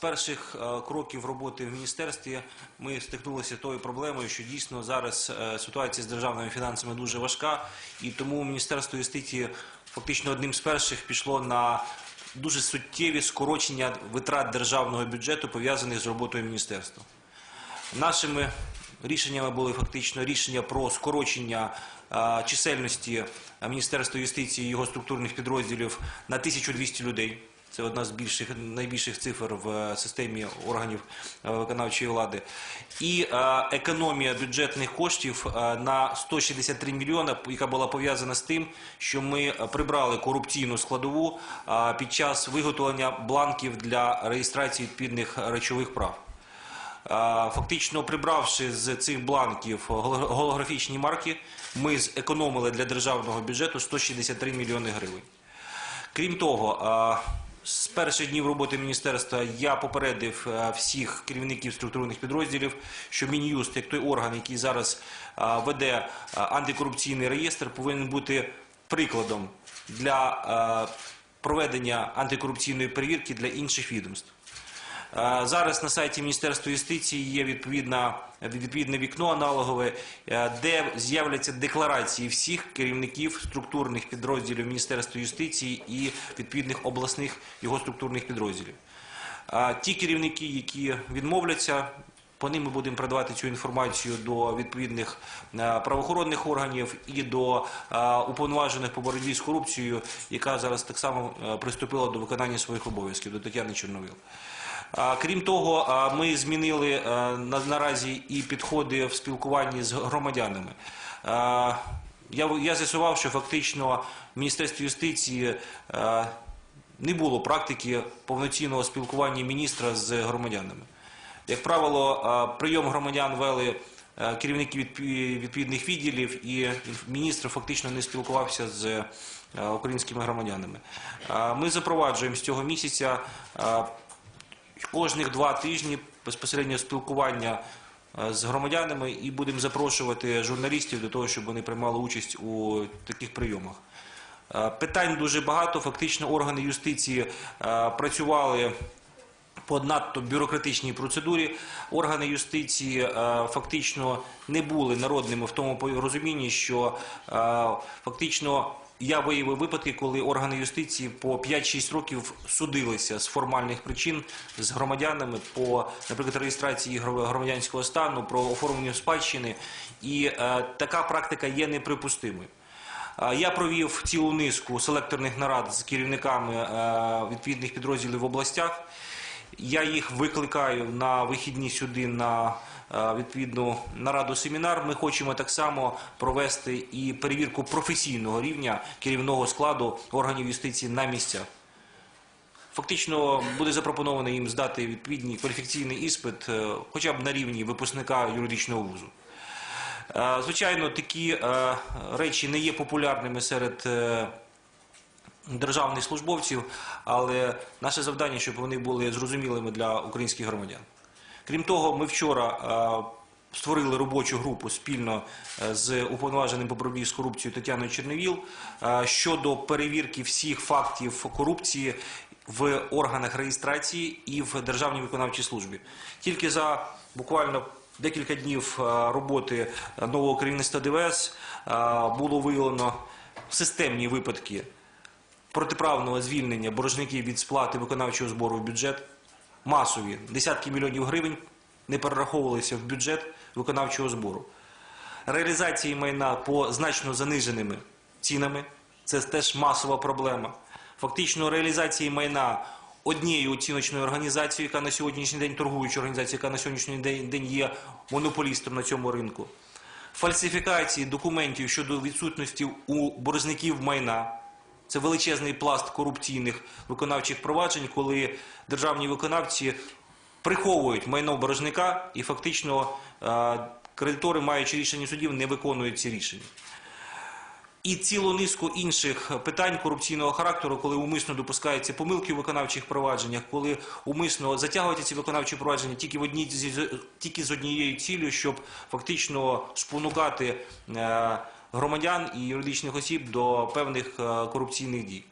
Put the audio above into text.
перших е, кроків роботи в міністерстві ми стикнулися тою проблемою, що дійсно зараз е, ситуація з державними фінансами дуже важка, і тому Міністерство юстиції фактично одним з перших пішло на дуже суттєві скорочення витрат державного бюджету, пов'язаних з роботою міністерства. Нашими рішеннями були фактично рішення про скорочення а, чисельності Міністерства юстиції і його структурних підрозділів на 1200 людей. Це одна з більших найбільших цифр в е, системі органів е, виконавчої влади. І е, економія бюджетних коштів на 163 мільйони, яка була пов'язана з тим, що ми прибрали корупційну складову під час виготовлення бланків для реєстрації відповідних речових прав. Фактично прибравши з цих бланків голо- голографічні марки, ми зекономили для державного бюджету 163 мільйони гривень. Крім того, з перших днів роботи міністерства я попередив всіх керівників структурних підрозділів, що Мін'юст, як той орган, який зараз веде антикорупційний реєстр, повинен бути прикладом для проведення антикорупційної перевірки для інших відомств. Е, Зараз на сайті Міністерства юстиції є відповідна, відповідне вікно аналогове, е, де з'являться декларації всіх керівників структурних підрозділів Міністерства юстиції і відповідних обласних його структурних підрозділів. Ті керівники, які відмовляться, по ним ми будемо передавати цю інформацію до відповідних е, правоохоронних органів і до е, уповноважених по боротьбі з корупцією, яка зараз так само е, приступила до виконання своїх обов'язків, до Тетяни Чорновіл. Крім того, ми змінили наразі і підходи в спілкуванні з громадянами. Я, з'ясував, що фактично в Міністерстві юстиції не було практики повноцінного спілкування міністра з громадянами. Як правило, прийом громадян вели керівники відповідних відділів, і міністр фактично не спілкувався з українськими громадянами. Ми запроваджуємо з цього місяця кожних два тижні безпосередньо спілкування е, з громадянами і будемо запрошувати журналістів для того, щоб вони приймали участь у таких прийомах. Е, Питань дуже багато. Фактично органи юстиції е, працювали по надто бюрократичній процедурі. Органи юстиції фактично не були народними в тому розумінні, що фактично я виявив випадки, коли органи юстиції по 5-6 років судилися з формальних причин з громадянами по, наприклад, реєстрації громадянського стану, про оформлення спадщини, і е, така практика є неприпустимою. Е, Я провів цілу низку селекторних нарад з керівниками е, відповідних підрозділів в областях. Я їх викликаю на вихідні сюди на е, відповідну нараду семінар. Ми хочемо так само провести і перевірку професійного рівня керівного складу органів юстиції на місцях. Фактично буде запропоновано їм здати відповідний кваліфікаційний іспит, е, хоча б на рівні випускника юридичного вузу. Е, Звичайно, такі речі не є популярними серед державних службовців, але наше завдання, щоб вони були зрозумілими для українських громадян. Крім того, ми вчора е, створили робочу групу спільно е, з уповноваженим по боротьбі з корупцією Тетяною Черневіл е, щодо перевірки всіх фактів корупції в органах реєстрації і в Державній виконавчій службі. Тільки за буквально декілька днів роботи нового керівництва ДВС було виявлено системні випадки протиправного звільнення боржників від сплати виконавчого збору в бюджет. Масові десятки мільйонів гривень не перераховувалися в бюджет виконавчого збору. Реалізації майна по значно заниженими цінами це теж масова проблема. Фактично, реалізації майна однією оціночною організацією, яка на сьогоднішній день торгуюча організація, яка на сьогоднішній день є монополістом на цьому ринку. Фальсифікації документів щодо відсутності у боржників майна. Це величезний пласт корупційних виконавчих проваджень, коли державні виконавці приховують майно боржника і фактично е, кредитори, маючи рішення судів, не виконують ці рішення. І цілу низку інших питань корупційного характеру, коли умисно допускаються помилки у виконавчих провадженнях, коли умисно затягуються ці виконавчі провадження тільки в одній тільки з однією цілею, щоб фактично спонукати е, громадян і юридичних осіб до певних е, корупційних дій.